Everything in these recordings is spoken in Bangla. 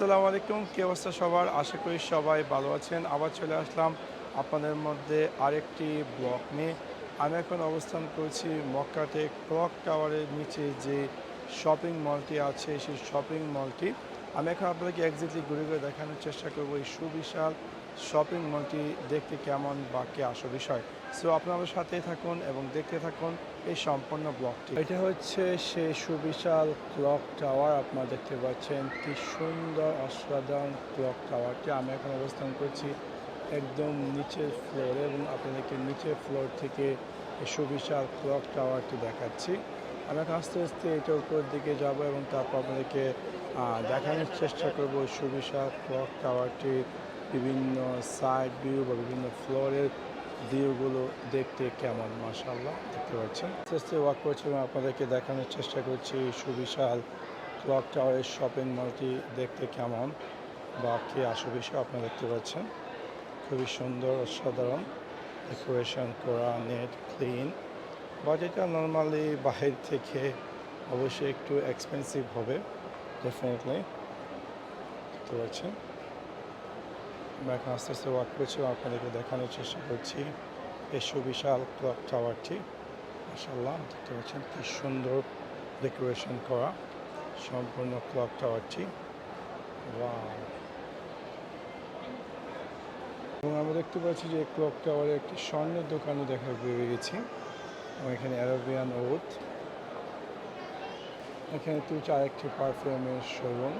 আসসালামু আলাইকুম, কি অবস্থা সবার? আশা করি সবাই ভালো আছেন। আবার চলে আসলাম আপনাদের মধ্যে আরেকটি ব্লক নিয়ে। আমি এখন অবস্থান করছি মক্কাতে ক্লক টাওয়ারের নিচে যে শপিং মলটি আছে, সেই শপিং মলটি। আমি এখন আপনাদেরকে একজাক্টলি ঘুরে ঘুরে দেখানোর চেষ্টা করব এই সুবিশাল শপিং মলটি দেখতে কেমন বা কে আসো বিষয়। সো আপনারা আমার সাথেই থাকুন এবং দেখতে থাকুন এই সম্পূর্ণ ব্লকটি এটা হচ্ছে সেই সুবিশাল ক্লক টাওয়ার, আপনারা দেখতে পাচ্ছেন কি সুন্দর, অসাধারণ ক্লক টাওয়ারটি। আমি এখন অবস্থান করছি একদম নিচের ফ্লোরে এবং আপনাদেরকে নিচের ফ্লোর থেকে সুবিশাল ক্লক টাওয়ারটি দেখাচ্ছি। আমি এখন আস্তে আস্তে এটা উপর দিকে যাব এবং তারপর আপনাদেরকে দেখানোর চেষ্টা করব সুবিশাল ক্লক টাওয়ারটির বিভিন্ন সাইড ভিউ বা বিভিন্ন ফ্লোরের ভিউগুলো দেখতে কেমন? মাশাল্লাহ দেখতে পাচ্ছেন। আস্তে ওয়াক করছি এবং আপনাদেরকে দেখানোর চেষ্টা করছি সুবিশাল ক্লক টাওয়ারের শপিং মলটি দেখতে কেমন বা কে বিষয় আপনারা দেখতে পাচ্ছেন। খুবই সুন্দর, অসাধারণ ডেকোরেশন করা নেট ক্লিন বাট এটা নর্মালি বাহির থেকে অবশ্যই একটু এক্সপেন্সিভ হবে ডেফিনেটলি দেখতে পাচ্ছেন। এখন আস্তে আস্তে ওয়াক করছি আপনাদেরকে দেখানোর চেষ্টা করছি। এই সুবিশাল ক্লক টাওয়ারটি মাসাল্লাহ দেখতে পাচ্ছেন কি সুন্দর ডেকোরেশন করা সম্পূর্ণ ক্লক টাওয়ারটি! এবং আমরা দেখতে পাচ্ছি যে ক্লক টাওয়ারে একটি স্বর্ণের দোকানও দেখা পেয়ে গেছি, এবং এখানে অ্যারাবিয়ান ওথ এখানে তুলছে আরেকটি পারফিউমের শোরুম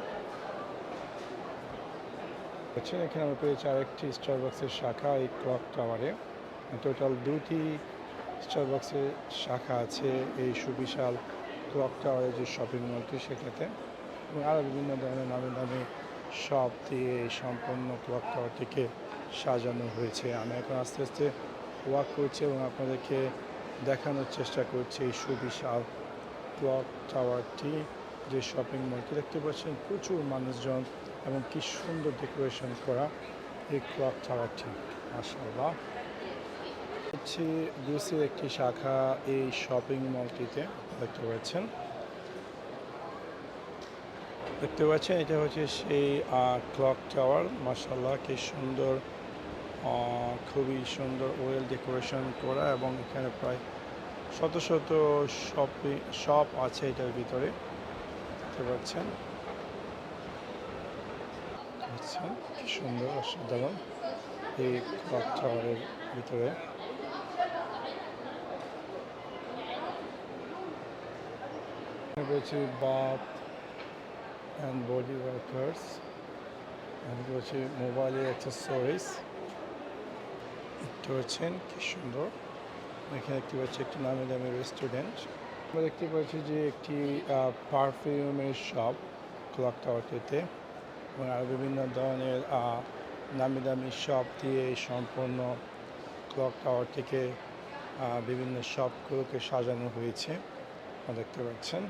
আচ্ছা এখানে আমরা পেয়েছি আরেকটি স্টারবক্সের শাখা, এই ক্লক টাওয়ারে টোটাল দুটি স্টারবক্সের শাখা আছে এই সুবিশাল ক্লক টাওয়ারের যে শপিং মলটি সেটাতে। এবং আরও বিভিন্ন ধরনের নামি দামি শপ দিয়ে এই সম্পূর্ণ ক্লক টাওয়ারটিকে সাজানো হয়েছে। আমি এখন আস্তে আস্তে ওয়াক করছি এবং আপনাদেরকে দেখানোর চেষ্টা করছি এই সুবিশাল ক্লক টাওয়ারটি যে শপিং মলটি দেখতে পাচ্ছেন প্রচুর মানুষজন এবং কি সুন্দর ডেকোরেশন করা। এই ক্লক টাওয়ারটি মাসাল্লাহ হচ্ছে গ্রুসের একটি শাখা এই শপিং মলটিতে দেখতে পাচ্ছেন। দেখতে পাচ্ছেন, এটা হচ্ছে সেই ক্লক টাওয়ার মাসাল্লাহ কি সুন্দর খুবই সুন্দর ওয়েল ডেকোরেশন করা এবং এখানে প্রায় শত শত শপে শপ আছে এটার ভিতরে। দেখতে পাচ্ছেন। পাচ্ছেন কি সুন্দর অসাধারণ এই ক্লক ভিতরে। রয়েছে বাথ অ্যান্ড বডি ওয়ার্কার্স রয়েছে মোবাইলের অ্যাক্সেসরিজ দেখতে পাচ্ছেন, কি সুন্দর। এখানে দেখতে পাচ্ছি একটি নামি দামি রেস্টুরেন্ট আমরা দেখতে পাচ্ছি যে একটি পারফিউমের শপ ক্লক টাওয়ারটিতে এবং বিভিন্ন ধরনের নামি দামি শপ দিয়ে সম্পূর্ণ ক্লক টাওয়ার থেকে বিভিন্ন শপগুলোকে সাজানো হয়েছে দেখতে পাচ্ছেন।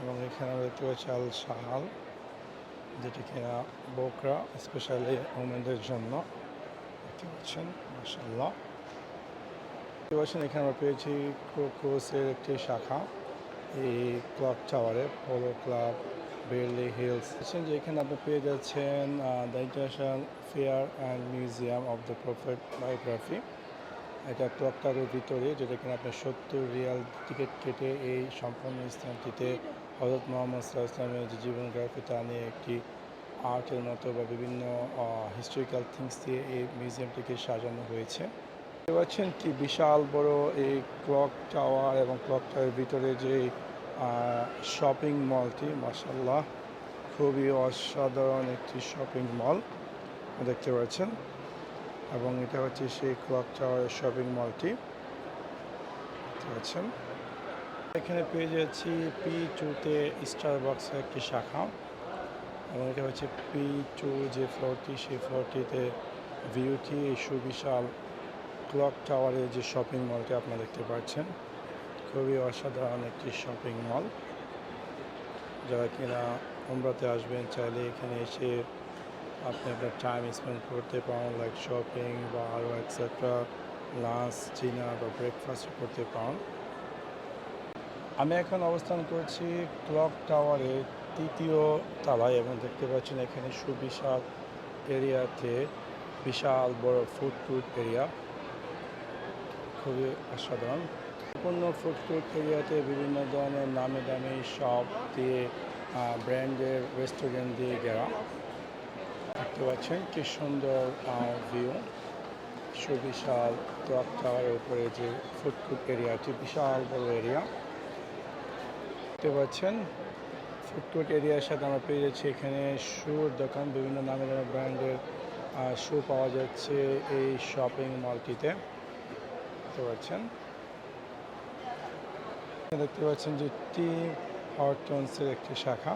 এবং এখানে আমরা দেখতে পাচ্ছি আল শাহাল যেটি কিনা বোকরা স্পেশালি ওমেনদের জন্য, দেখতে পাচ্ছেন মাসাল্লাহ দেখতে পাচ্ছেন, এখানে আমরা পেয়েছি ক্রোসের একটি শাখা, এই ক্লক টাওয়ারে পোলো ক্লাব বেরলি হিলস যে এখানে আপনি পেয়ে যাচ্ছেন the international fair and museum of the prophet biography. এটা ক্লক ভিতরে, যেটা কিনা আপনার সত্তর রিয়াল টিকিট কেটে এই সম্পূর্ণ স্থানটিতে হজরত মোহাম্মদ সাল্লাহ ইসলামের যে জীবনগ্রাফি তা নিয়ে একটি আর্টের মতো বা বিভিন্ন হিস্টোরিক্যাল থিংস দিয়ে এই মিউজিয়ামটিকে সাজানো হয়েছে। দেখতে পাচ্ছেন কি বিশাল বড় এই ক্লক টাওয়ার এবং ক্লক টাওয়ারের ভিতরে যে শপিং মলটি মাসাল্লাহ খুবই অসাধারণ একটি শপিং মল দেখতে পাচ্ছেন। এবং এটা হচ্ছে সেই ক্লক টাওয়ারের শপিং মলটি দেখতে পাচ্ছেন। এখানে পেয়ে যাচ্ছি পি টুতে স্টার বক্সের একটি শাখা। এবং এটা হচ্ছে পি টু যে ফ্লোরটি সেই ফ্লোরটিতে ভিউটি সুবিশাল ক্লক টাওয়ারের যে শপিং মলটি আপনারা দেখতে পাচ্ছেন। খুবই অসাধারণ একটি শপিং মল যারা কিনা উমরাতে আসবেন, চাইলে এখানে এসে আপনি আপনার টাইম স্পেন্ড করতে পারেন লাইক শপিং বা আরও এক্সেট্রা লাঞ্চ ডিনার বা ব্রেকফাস্ট করতে পারেন। আমি এখন অবস্থান করছি ক্লক টাওয়ারে তৃতীয় তলায় এবং দেখতে পাচ্ছেন এখানে সুবিশাল এরিয়াতে বিশাল বড় ফুড টুড এরিয়া খুবই অসাধারণ। সম্পূর্ণ ফুড টুড এরিয়াতে বিভিন্ন ধরনের নামে দামি শপ দিয়ে ব্র্যান্ডের রেস্টুরেন্ট দিয়ে ঘেরা। দেখতে পাচ্ছেন কি সুন্দর ভিউ সুবিশাল ক্লক টাওয়ারের উপরে যে ফুড কোর্ট এরিয়াটি, বিশাল বড় এরিয়া দেখতে পাচ্ছেন ফুড কোর্ট এরিয়ার সাথে আমরা পেয়ে যাচ্ছি এখানে শুর দোকান, বিভিন্ন নামে দামে ব্র্যান্ডের শু পাওয়া যাচ্ছে এই শপিং মলটিতে দেখতে পাচ্ছেন দেখতে পাচ্ছেন যে টি হরটনসের একটি শাখা।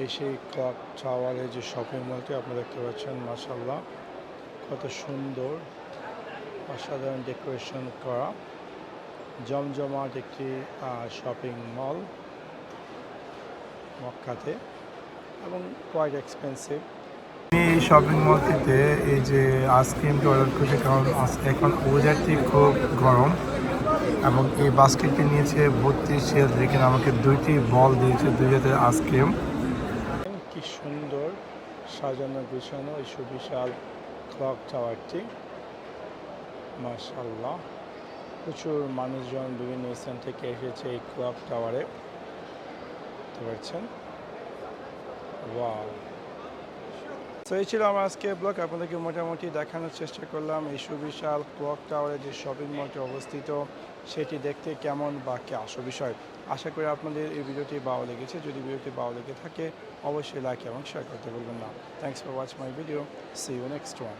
এই সেই ক্লক টাওয়ারের যে শপিং মলটি আপনারা দেখতে পাচ্ছেন মাসাল্লাহ কত সুন্দর, অসাধারণ ডেকোরেশন করা, জমজমাট একটি শপিং মল মক্কাতে এবং কোয়াইট এক্সপেন্সিভ এই শপিং মলটিতে এই যে আইসক্রিমটি অর্ডার করেছে কারণ এখন ওয়েদারটি খুব গরম। এবং এই বাস্কেটটি নিয়েছে বত্রিশ যেখানে আমাকে দুইটি বল দিয়েছে দুই জাতের আইসক্রিম কি সুন্দর সাজানো, গুছানো এই সুবিশাল ক্লক টাওয়ারটি। মার্শাল্লাহ প্রচুর মানুষজন বিভিন্ন স্থান থেকে এসেছে এই ক্লক টাওয়ারে। দেখতে পাচ্ছেন? ওয়াও। তো এই ছিল আমার আজকে ব্লক আপনাদেরকে মোটামুটি দেখানোর চেষ্টা করলাম। এই সুবিশাল ক্লক টাওয়ারে যে শপিং মলটি অবস্থিত, সেটি দেখতে কেমন বা কে আসো বিষয়? আশা করি আপনাদের এই ভিডিওটি ভালো লেগেছে। যদি ভিডিওটি ভালো লেগে থাকে, অবশ্যই লাইক এবং শেয়ার করতে ভুলবেন না। Thanks for watch my video see you next one